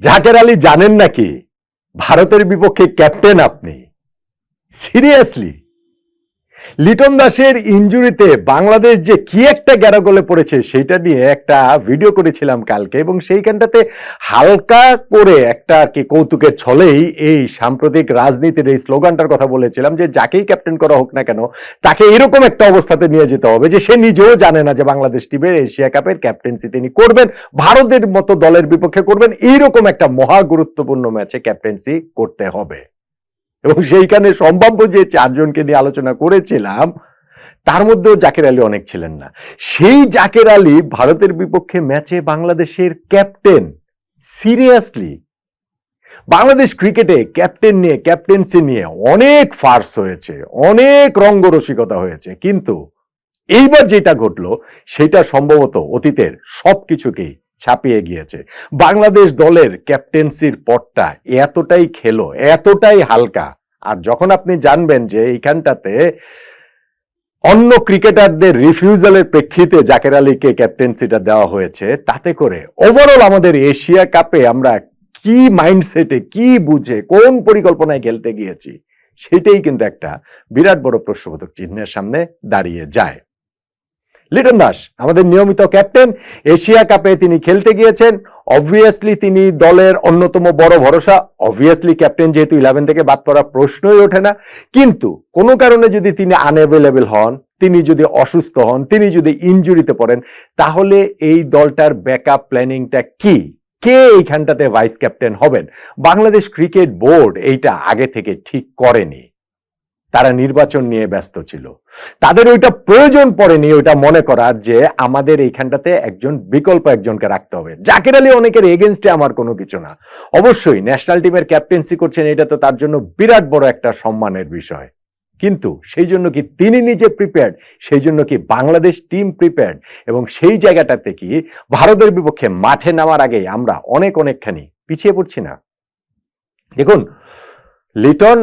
জাকের আলী জানেন নাকি? ভারতের বিপক্ষে ক্যাপ্টেন আপনি। সিরিয়াসলি লিটন দাসের ইঞ্জুরিতে বাংলাদেশ যে কি একটা গ্যারাগোলে পড়েছে সেটা নিয়ে একটা ভিডিও করেছিলাম কালকে এবং সেইখানটাতে হালকা করে একটা কি কৌতুকের ছলেই এই সাম্প্রতিক রাজনীতির এই স্লোগানটার কথা বলেছিলাম যে যাকেই ক্যাপ্টেন করা হোক না কেন, তাকে এরকম একটা অবস্থাতে নিয়ে যেতে হবে যে সে নিজেও জানে না যে বাংলাদেশ টিমের এশিয়া কাপের ক্যাপ্টেন্সি তিনি করবেন, ভারতের মতো দলের বিপক্ষে করবেন, এইরকম একটা মহা গুরুত্বপূর্ণ ম্যাচে ক্যাপ্টেন্সি করতে হবে। এবং সেইখানে সম্ভাব্য যে চারজনকে নিয়ে আলোচনা করেছিলাম, তার মধ্যেও জাকের আলী অনেক ছিলেন না। সেই জাকের আলী ভারতের বিপক্ষে ম্যাচে বাংলাদেশের ক্যাপ্টেন, সিরিয়াসলি। বাংলাদেশ ক্রিকেটে ক্যাপ্টেন নিয়ে, ক্যাপ্টেন্সি নিয়ে অনেক ফার্স হয়েছে, অনেক রঙ্গরসিকতা হয়েছে। কিন্তু এইবার যেটা ঘটলো, সেটা সম্ভবত অতীতের সবকিছুকেই ছাপিয়ে গিয়েছে। বাংলাদেশ দলের ক্যাপ্টেন্সির পটটা এতটাই খেলো, এতটাই হালকা। আর যখন আপনি জানবেন যে এইখানটাতে অন্য ক্রিকেটারদের রিফিউজালের প্রেক্ষিতে জাকের আলীকে ক্যাপ্টেন্সিটা দেওয়া হয়েছে, তাতে করে ওভারঅল আমাদের এশিয়া কাপে আমরা কি মাইন্ডসেটে কি বুঝে, কোন পরিকল্পনায় খেলতে গিয়েছি, সেটাই কিন্তু একটা বিরাট বড় প্রশ্নবোধক চিহ্নের সামনে দাঁড়িয়ে যায়। লিটন দাস, আমাদের নিয়মিত ক্যাপ্টেন। এশিয়া কাপে তিনি খেলতে গিয়েছেন। অবভিয়াসলি তিনি দলের অন্যতম বড় ভরসা। অবভিয়াসলি ক্যাপ্টেন যেহেতু ইলেভেন থেকে বাদ পড়া প্রশ্নই ওঠে না। কিন্তু কোনো কারণে যদি তিনি আনঅ্যাভেলেবেল হন, তিনি যদি অসুস্থ হন, তিনি যদি ইনজুরিতে পড়েন, তাহলে এই দলটার ব্যাকআপ প্ল্যানিংটা কি? কে এইখানটাতে ভাইস ক্যাপ্টেন হবেন? বাংলাদেশ ক্রিকেট বোর্ড এইটা আগে থেকে ঠিক করেনি। তারা নির্বাচন নিয়ে ব্যস্ত ছিল। তাদের ওইটা প্রয়োজন পড়েনি, ওইটা মনে করার যে আমাদের এইখানটাতে একজন বিকল্প একজনকে রাখতে হবে। জাকির আলী অনেকের এগেনস্টে আমার কোনো কিছু না। অবশ্যই ন্যাশনাল টিমের ক্যাপ্টেন্সি করছেন, এটা তো তার জন্য বিরাট বড় একটা সম্মানের বিষয়। কিন্তু সেই জন্য কি তিনি নিজে প্রিপেয়ার্ড সেই জন্য কি বাংলাদেশ টিম প্রিপেয়ার্ড এবং সেই জায়গাটাতে কি ভারতের বিপক্ষে মাঠে নামার আগেই আমরা অনেক অনেকখানি পিছিয়ে পড়ছি না? দেখুন, লিটন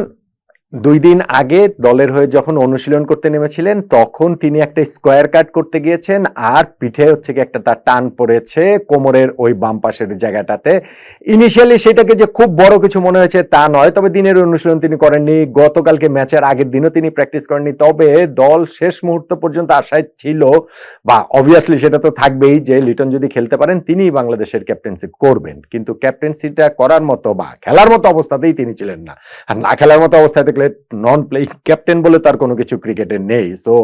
দুই দিন আগে দলের হয়ে যখন অনুশীলন করতে নেমেছিলেন, তখন তিনি একটা স্কোয়ার কাট করতে গিয়েছেন আর পিঠে হচ্ছে কি একটা তার টান পড়েছে কোমরের ওই বাম পাশের জায়গাটাতে। ইনিশিয়ালি সেটাকে যে খুব বড় কিছু মনে হয়েছে তা নয়, তবে দিনের অনুশীলন তিনি করেননি। গতকালকে ম্যাচের আগের দিনও তিনি প্র্যাকটিস করেননি, তবে দল শেষ মুহূর্ত পর্যন্ত আশায় ছিল বা অবভিয়াসলি সেটা তো থাকবেই যে লিটন যদি খেলতে পারেন, তিনিই বাংলাদেশের ক্যাপ্টেন্সি করবেন। কিন্তু ক্যাপ্টেন্সিটা করার মতো বা খেলার মতো অবস্থাতেই তিনি ছিলেন না। আর না খেলার মতো অবস্থায় থাকলে নন প্লেইং ক্যাপ্টেন বলে তার কোনো কিছু ক্রিকেটে নেই। সো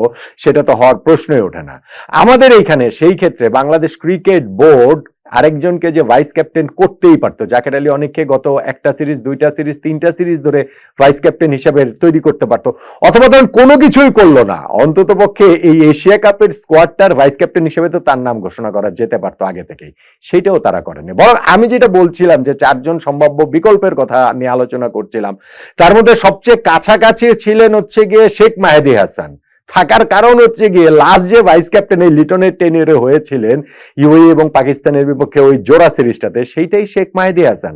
সেটা তো হওয়ার প্রশ্নই ওঠে না। আমাদের এইখানে সেই ক্ষেত্রে বাংলাদেশ ক্রিকেট বোর্ড আরেকজনকে যে ভাইস ক্যাপ্টেন করতেই পারতো। জাকের আলী অনেককে গত একটা সিরিজ দুইটা সিরিজ তিনটা সিরিজ ধরে ভাইস ক্যাপ্টেন হিসাবে তৈরি করতে পারতো। অথবা ধরেন কোনো কিছুই করল না। অন্তত পক্ষে এই এশিয়া কাপের স্কোয়াডটার ভাইস ক্যাপ্টেন হিসেবে তো তার নাম ঘোষণা করা যেতে পারতো আগে থেকেই। সেটাও তারা করেনি। বরং আমি যেটা বলছিলাম যে চারজন সম্ভাব্য বিকল্পের কথা নিয়ে আলোচনা করছিলাম, তার মধ্যে সবচেয়ে কাছাকাছি ছিলেন হচ্ছে গিয়ে শেখ মাহেদি হাসান। থাকার কারণ হচ্ছে গিয়ে লাস্ট যে ভাইস ক্যাপ্টেন এই লিটনের টেনিয়রে হয়েছিলেন ইউএই এবং পাকিস্তানের বিপক্ষে ওই জোড়া সিরিজটাতে, সেইটাই শেখ মাহেদি হাসান।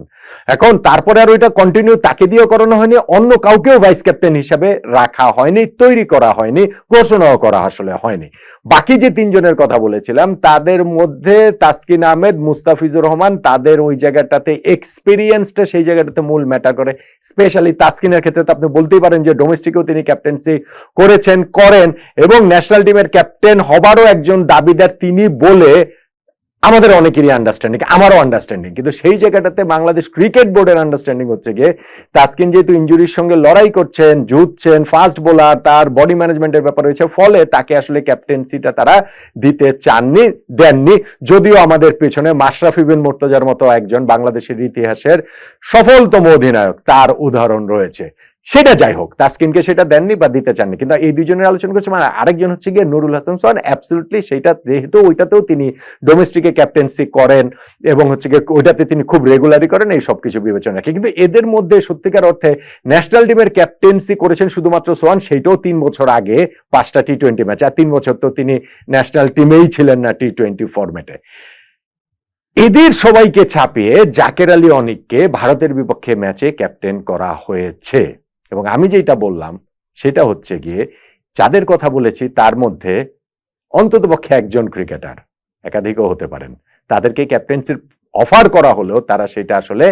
এখন তারপরে আর ওইটা কন্টিনিউ তাকে দিয়েও করানো হয়নি, অন্য কাউকেও ভাইস ক্যাপ্টেন হিসাবে রাখা হয়নি, তৈরি করা হয়নি, ঘোষণাও করা আসলে হয়নি। বাকি যে তিনজনের কথা বলেছিলাম, তাদের মধ্যে তাসকিন আহমেদ, মুস্তাফিজুর রহমান, তাদের ওই জায়গাটাতে এক্সপিরিয়েন্সটা সেই জায়গাটাতে মূল ম্যাটার করে। স্পেশালি তাসকিনের ক্ষেত্রে তো আপনি বলতেই পারেন যে ডোমেস্টিকেও তিনি ক্যাপ্টেন্সি করেছেন করেন এবং ন্যাশনাল টিমের ক্যাপ্টেন হবারও একজন দাবিদার তিনি বলে আমাদের অনেকেরই আন্ডারস্ট্যান্ডিং আমারও আন্ডারস্ট্যান্ডিং কিন্তু সেই জায়গাটাতে বাংলাদেশ ক্রিকেট বোর্ডের আন্ডারস্ট্যান্ডিং হচ্ছে গিয়ে, তাসকিন যেহেতু ইঞ্জুরির সঙ্গে লড়াই করছেন জুতছেন ফাস্ট বোলার তার বডি ম্যানেজমেন্টের ব্যাপার রয়েছে, ফলে তাকে আসলে ক্যাপ্টেন্সিটা তারা দিতে চাননি, দেননি। যদিও আমাদের পেছনে মাশরাফি বিন মুর্তজার মতো একজন বাংলাদেশের ইতিহাসের সফলতম অধিনায়ক, তার উদাহরণ রয়েছে। সেটা যাই হোক, তাসকিনকে সেটা দেননি বা দিতে চাননি। কিন্তু এই দুজনের আলোচনা করছে মানে আরেকজন হচ্ছে গিয়ে নুরুল হাসান সোহান অ্যাবসলুটলি সেটা যেহেতু ওইটাতেও তিনি ডোমেস্টিকে ক্যাপ্টেন্সি করেন এবং হচ্ছে গিয়ে ওইটাতে তিনি খুব রেগুলারই করেন, এই সব কিছু বিবেচনা রাখে। কিন্তু এদের মধ্যে সত্যিকার অর্থে ন্যাশনাল টিমের ক্যাপ্টেন্সি করেছেন শুধুমাত্র সোহান, সেইটাও তিন বছর আগে পাঁচটা টি টোয়েন্টি ম্যাচ আর তিন বছর তো তিনি ন্যাশনাল টিমেই ছিলেন না টি টোয়েন্টি ফরম্যাটে এদের সবাইকে ছাপিয়ে জাকের আলী অনিককে ভারতের বিপক্ষে ম্যাচে ক্যাপ্টেন করা হয়েছে। এবং আমি যেটা বললাম, সেটা হচ্ছে গিয়ে যাদের কথা বলেছি তার মধ্যে অন্ততপক্ষে একজন ক্রিকেটার একাধিকও হতে পারেন। তাদেরকে ক্যাপ্টেন্সির অফার করা হলেও তারা সেটা আসলে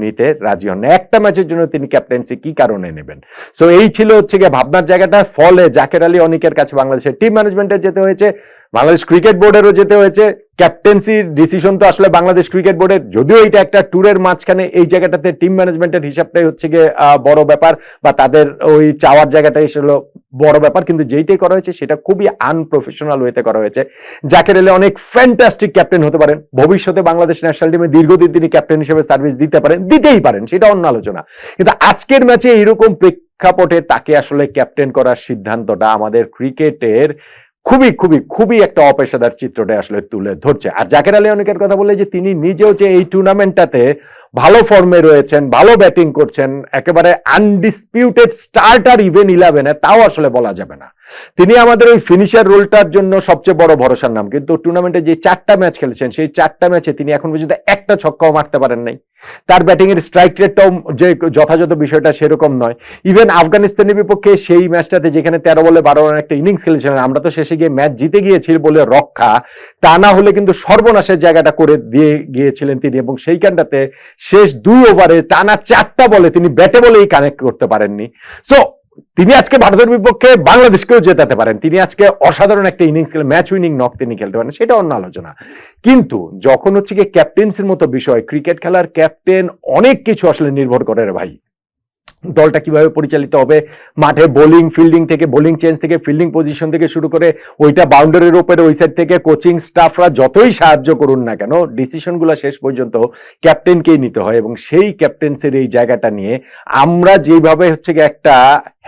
নিতে রাজি হন। একটা ম্যাচের জন্য তিনি ক্যাপ্টেন্সি কি কারণে নেবেন? সো এই ছিল হচ্ছে গিয়ে ভাবনার জায়গাটা। ফলে জাকের আলী অনিকের কাছে বাংলাদেশের টিম ম্যানেজমেন্টের যেতে হয়েছে, বাংলাদেশ ক্রিকেট বোর্ডেরও যেতে হয়েছে। ক্যাপ্টেন্সির ডিসিশন তো আসলে বাংলাদেশ ক্রিকেট বোর্ডের যদিও এটা একটা ট্যুরের মাঝখানে এই জায়গাটাতে টিম ম্যানেজমেন্টের হিসাবটাই হচ্ছে গিয়ে বড় ব্যাপার বা তাদের ওই চাওয়ার জায়গাটাই হলো বড় ব্যাপার। কিন্তু যেইটাই করা হয়েছে সেটা খুবই আনপ্রফেশনাল ওয়েতে করা হয়েছে। জাকের আলী অনেক ফ্যান্টাস্টিক ক্যাপ্টেন হতে পারেন। ভবিষ্যতে বাংলাদেশ ন্যাশনাল টিমে দীর্ঘদিন তিনি ক্যাপ্টেন হিসেবে সার্ভিস দিতে পারেন, দিতেই পারেন, সেটা অন্য আলোচনা। কিন্তু আজকের ম্যাচে এইরকম প্রেক্ষাপটে তাকে আসলে ক্যাপ্টেন করার সিদ্ধান্তটা আমাদের ক্রিকেটের খুবই খুবই খুবই একটা অপেশাদার চিত্রটা আসলে তুলে ধরছে। আর জাকের আলী অনেকের কথা বলে যে তিনি নিজেও যে এই টুর্নামেন্টটাতে ভালো ফর্মে রয়েছেন, ভালো ব্যাটিং করছেন, একেবারে আনডিসপিউটেড স্টার্টার ইভেন ইলেভেনে তাও আসলে বলা যাবে না। তিনি আমাদের ওই ফিনিশার রোলটার জন্য সবচেয়ে বড় ভরসার নাম। কিন্তু টুর্নামেন্টে যে চারটা ম্যাচ খেলেছেন, সেই চারটা ম্যাচে তিনি এখন পর্যন্ত একটা ছক্কাও মারতে পারেন নাই। তার ব্যাটিং এর স্ট্রাইক রেটটাও যে যথাযথ বিষয়টা সেরকম নয়। ইভেন আফগানিস্তানের বিপক্ষে সেই ম্যাচটাতে যেখানে তেরো বলে বারো রান একটা ইনিংস খেলেছিলেন, আমরা তো শেষে গিয়ে ম্যাচ জিতে গিয়েছি বলে রক্ষা, তা না হলে কিন্তু সর্বনাশের জায়গাটা করে দিয়ে গিয়েছিলেন তিনি। এবং সেইখানটাতে শেষ দুই ওভারে টানা চারটা বলে তিনি ব্যাটে বলেই কানেক্ট করতে পারেননি। সো তিনি আজকে ভারতের বিপক্ষে বাংলাদেশকেও জেতাতে পারেন। তিনি আজকে অসাধারণ একটা ইনিংস খেলে ম্যাচ উইনিং নক তিনি খেলতে পারেন, সেটা অন্য আলোচনা। কিন্তু যখন হচ্ছে গিয়ে ক্যাপ্টেন্সির মতো বিষয় ক্রিকেট খেলার ক্যাপ্টেন অনেক কিছু আসলে নির্ভর করে রে ভাই। দলটা কীভাবে পরিচালিত হবে? মাঠে বোলিং ফিল্ডিং থেকে বোলিং চেঞ্জ থেকে ফিল্ডিং পজিশন থেকে শুরু করে ওইটা বাউন্ডারির উপরে, ওই সাইড থেকে কোচিং স্টাফরা যতই সাহায্য করুন না কেন ডিসিশনগুলো শেষ পর্যন্ত ক্যাপ্টেনকেই নিতে হয় এবং সেই ক্যাপ্টেন্সির এই জায়গাটা নিয়ে আমরা যেভাবে হচ্ছে একটা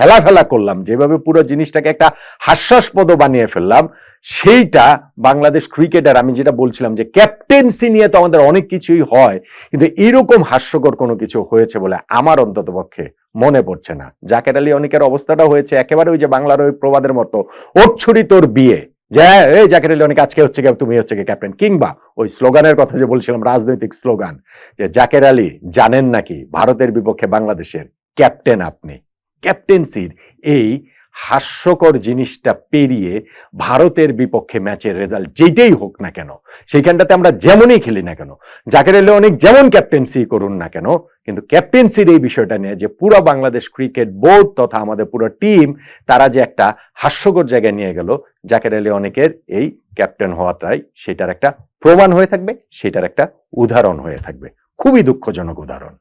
হেলাফেলা করলাম, যেভাবে পুরো জিনিসটাকে একটা হাস্যাস্পদ বানিয়ে ফেললাম, সেইটা বাংলাদেশ ক্রিকেটার আমি যেটা বলছিলাম যে ক্যাপ্টেন্সি নিয়ে তো আমাদের অনেক কিছুই হয়, কিন্তু এরকম হাস্যকর কোনো কিছু হয়েছে বলে আমার অন্তত পক্ষে মনে পড়ছে না। জাকের আলী অনেকের অবস্থাটা হয়েছে একেবারে ওই যে বাংলার ওই প্রবাদের মতো। ওর তোর বিয়ে। যে, এই জাকের আলী অনেক, আজকে হচ্ছে তুমি হচ্ছে ক্যাপ্টেন কিংবা ওই স্লোগানের কথা যে বলছিলাম, রাজনৈতিক স্লোগান, যে জাকের আলী জানেন নাকি ভারতের বিপক্ষে বাংলাদেশের ক্যাপ্টেন আপনি? ক্যাপ্টেন্সির এই হাস্যকর জিনিসটা পেরিয়ে ভারতের বিপক্ষে ম্যাচের রেজাল্ট যেটাই হোক না কেন, সেইখানটাতে আমরা যেমনই খেলি না কেন, জাকের আলী অনেক যেমন ক্যাপ্টেন্সি করুন না কেন কিন্তু ক্যাপ্টেন্সির এই বিষয়টা নিয়ে যে পুরো বাংলাদেশ ক্রিকেট বোর্ড তথা আমাদের পুরো টিম তারা যে একটা হাস্যকর জায়গায় নিয়ে গেল জাকের আলী অনেকের এই ক্যাপ্টেন হওয়াটাই সেটার একটা প্রমাণ হয়ে থাকবে, সেটার একটা উদাহরণ হয়ে থাকবে। খুবই দুঃখজনক উদাহরণ।